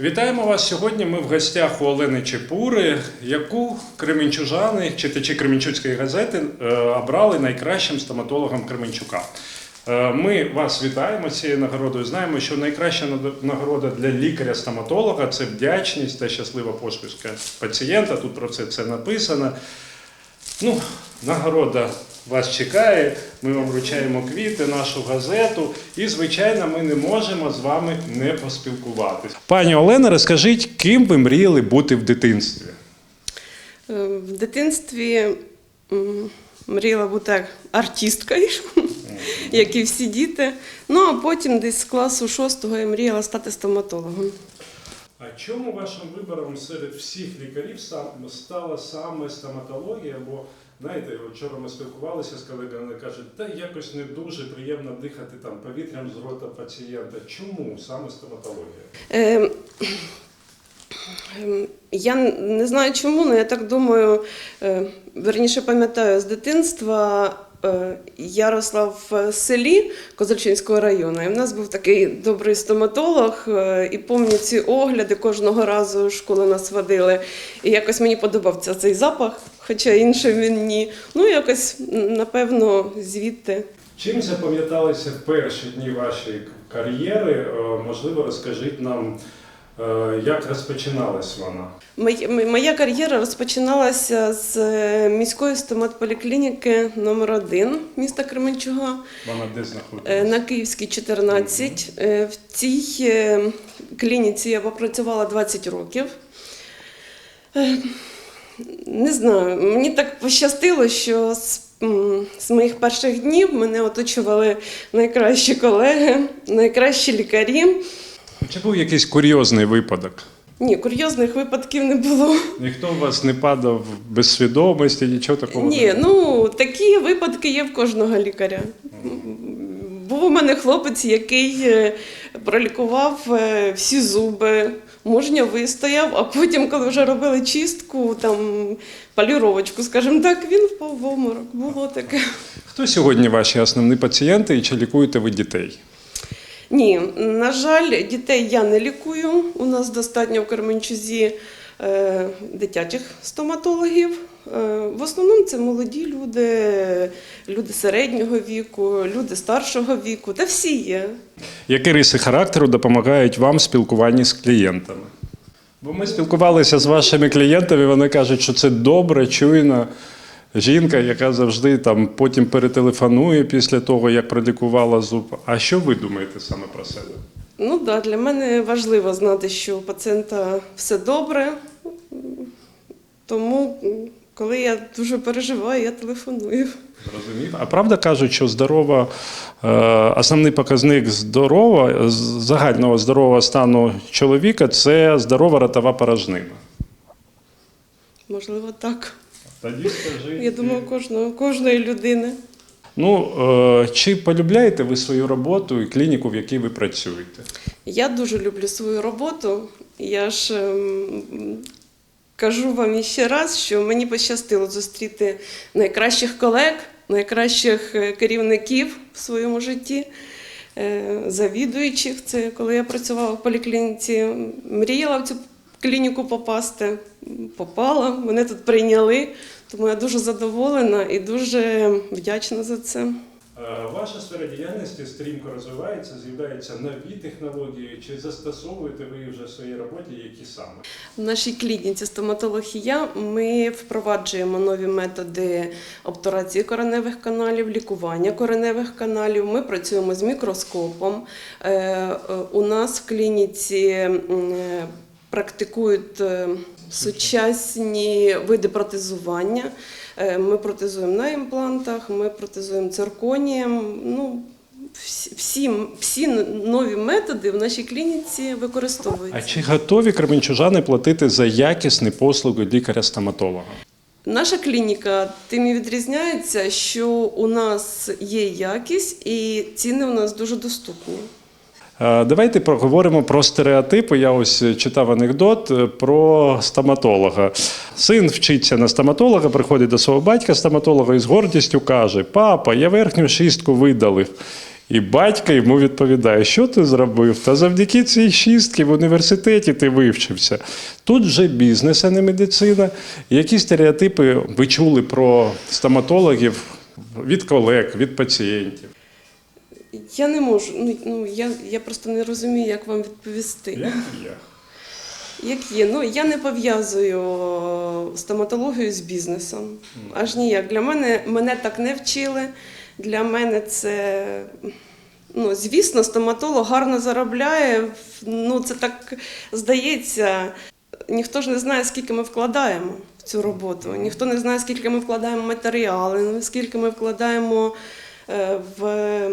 Вітаємо вас сьогодні. Ми в гостях у Олени Чепури, яку кременчужани, читачі Кременчуцької газети, е, обрали найкращим стоматологом Кременчука. Е, Ми вас вітаємо цією нагородою. Знаємо, що найкраща нагорода для лікаря-стоматолога це вдячність та щаслива посмішка пацієнта. Тут про це це написано. Ну, нагорода вас чекає. Ми вам вручаємо квіти, нашу газету. І, звичайно, ми не можемо з вами не поспілкуватися. Пані Олена, розкажіть, ким ви мріяли бути в дитинстві? Е, В дитинстві мріяла бути артисткою, як і всі діти. Ну а потім десь з класу шостого я мріяла стати стоматологом. А чому вашим вибором серед всіх лікарів стала саме стоматологія? Бо знаєте, вчора ми спілкувалися з колегами, вони кажуть, та якось не дуже приємно дихати там повітрям з рота пацієнта. Чому саме стоматологія? Е, ем, Я не знаю чому, але я так думаю, е, верніше пам'ятаю з дитинства. е, Я росла в селі Козельчинського району, і в нас був такий добрий стоматолог, е, і пам'ятаю ці огляди кожного разу в школу нас водили. І якось мені подобався цей запах, хоча іншим він ні. Ну, якось, напевно, звідти. Чим запам'яталися перші дні вашої кар'єри? Е, Можливо, розкажіть нам, е, як розпочиналась вона? Моя, кар'єра розпочиналася з е, міської стоматполіклініки номер 1 міста Кременчуга Вона де знаходилася? на Київській 14. Е, В цій клініці я попрацювала 20 років. Не знаю, мені так пощастило, що з, з моїх перших днів мене оточували найкращі колеги, найкращі лікарі. Чи був якийсь курйозний випадок? Ні, курйозних випадків не було. Ніхто у вас не падав без свідомості, нічого такого не Ні, було? ну такі випадки є в кожного лікаря. Був у мене хлопець, який е, пролікував е, всі зуби, мужньо вистояв, а потім, коли вже робили чистку, там поліровочку, скажімо так, він впав в обморок. Було таке. Хто сьогодні ваші основні пацієнти і чи лікуєте ви дітей? Ні, на жаль, дітей я не лікую. У нас достатньо в Кременчузі дитячих стоматологів. Е, в основному це молоді люди, люди середнього віку, люди старшого віку, та всі є. Які риси характеру допомагають вам в спілкуванні з клієнтами? Бо ми спілкувалися з вашими клієнтами, вони кажуть, що це добра, чуйна жінка, яка завжди там потім перетелефонує після того, як пролікувала зуб. А що ви думаєте саме про себе? Ну да, для мене важливо знати, що у пацієнта все добре. Тому, коли я дуже переживаю, я телефоную. Зрозумів. А правда кажуть, що здорова, е, основний показник здорова, загального здорового стану чоловіка це здорова ротова порожнина. Можливо, так. Тоді скажи. Я думаю, кожного, кожної людини. Ну, е, чи полюбляєте ви свою роботу і клініку, в якій ви працюєте? Я дуже люблю свою роботу. Я ж ем, кажу вам іще раз, що мені пощастило зустріти найкращих колег, найкращих е, керівників в своєму житті, е, завідуючих. Це коли я працювала в поліклініці, мріяла в цю клініку попасти. Попала, мене тут прийняли, тому я дуже задоволена і дуже вдячна за це. Ваша сфера діяльності стрімко розвивається, з'являються нові технології. Чи застосовуєте ви вже в своїй роботі які саме? В нашій клініці стоматологія ми впроваджуємо нові методи обтурації кореневих каналів, лікування кореневих каналів. Ми працюємо з мікроскопом. Е, е, У нас в клініці е, практикують е, сучасні види протезування. Е, Ми протезуємо на імплантах, ми протезуємо цирконієм. Ну, всі, всі, всі нові методи в нашій клініці використовуються. А чи готові кременчужани платити за якісні послуги лікаря-стоматолога? Наша клініка тим і відрізняється, що у нас є якість і ціни у нас дуже доступні. Е, Давайте поговоримо про стереотипи. Я ось читав анекдот е, про стоматолога. Син вчиться на стоматолога, приходить до свого батька стоматолога і з гордістю каже: Папа, я верхню шістку видалив. І батько йому відповідає, що ти зробив? Та завдяки цій шістки в університеті ти вивчився. Тут вже бізнес, а не медицина. Які стереотипи ви чули про стоматологів від колег, від пацієнтів? Я не можу, ну, ну я, я просто не розумію, як вам відповісти. Як я? Як є, ну я не пов'язую стоматологію з бізнесом. Аж ніяк. Для мене мене так не вчили. Для мене це. Ну, звісно, стоматолог гарно заробляє. Ну, це так здається. Ніхто ж не знає, скільки ми вкладаємо в цю роботу. Ніхто не знає, скільки ми вкладаємо матеріали, скільки ми вкладаємо е, в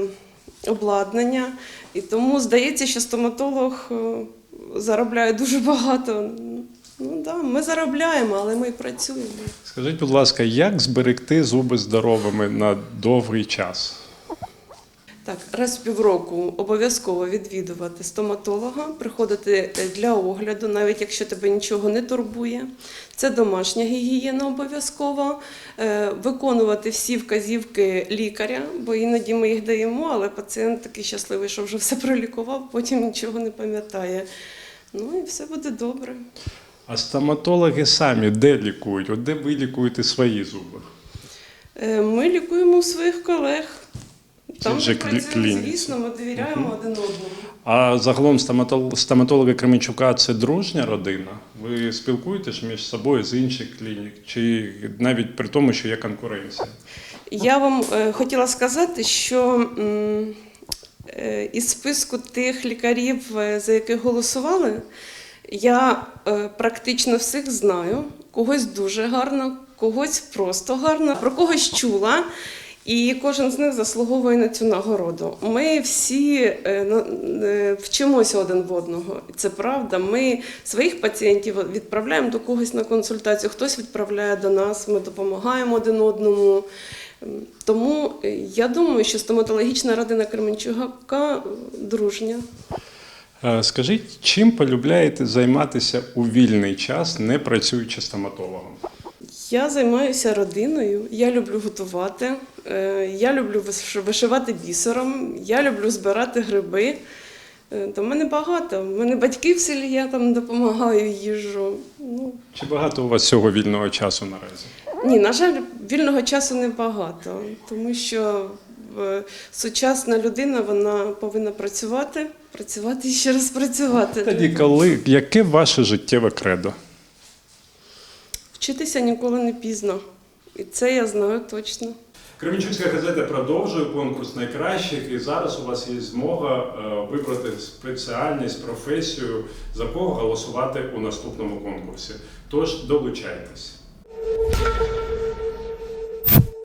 обладнання. І тому здається, що стоматолог е, заробляє дуже багато. Ну да, ми заробляємо, але ми працюємо. Скажіть, будь ласка, як зберегти зуби здоровими на довгий час? Так, раз в півроку обов'язково відвідувати стоматолога, приходити е, для огляду, навіть якщо тебе нічого не турбує. Це домашня гігієна обов'язково. Е, Виконувати всі вказівки лікаря, бо іноді ми їх даємо, але пацієнт такий щасливий, що вже все пролікував, потім нічого не пам'ятає. Ну і все буде добре. А стоматологи самі де лікують? От де ви лікуєте свої зуби? Е, Ми лікуємо у своїх колег. Там же ми клініці. звісно, ми довіряємо один одному. А загалом стоматол- стоматологи Кременчука це дружня родина. Ви спілкуєтесь між собою з інших клінік, чи навіть при тому, що є конкуренція? Я вам е, хотіла сказати, що е, із списку тих лікарів, е, за яких голосували, я практично всіх знаю. Когось дуже гарно, когось просто гарно, про когось чула. І кожен з них заслуговує на цю нагороду. Ми всі е, е, вчимося один в одного. Це правда. Ми своїх пацієнтів відправляємо до когось на консультацію, хтось відправляє до нас, ми допомагаємо один одному. Тому е, я думаю, що стоматологічна родина Кременчука е, дружня. Скажіть, чим полюбляєте займатися у вільний час, не працюючи стоматологом? Я займаюся родиною, я люблю готувати, е, я люблю вишивати бісером, я люблю збирати гриби. Е, До мене багато. У мене батьки в селі, я там допомагаю, їжджу. Ну, Чи багато у вас цього вільного часу наразі? ні, на жаль, вільного часу небагато, тому що е, сучасна людина вона повинна працювати, працювати і ще раз працювати. Тоді, коли яке ваше життєве кредо? Вчитися ніколи не пізно. І це я знаю точно. Кременчуцька газета продовжує конкурс найкращих, і зараз у вас є змога е, вибрати спеціальність, професію, за кого голосувати у наступному конкурсі. Тож долучайтесь.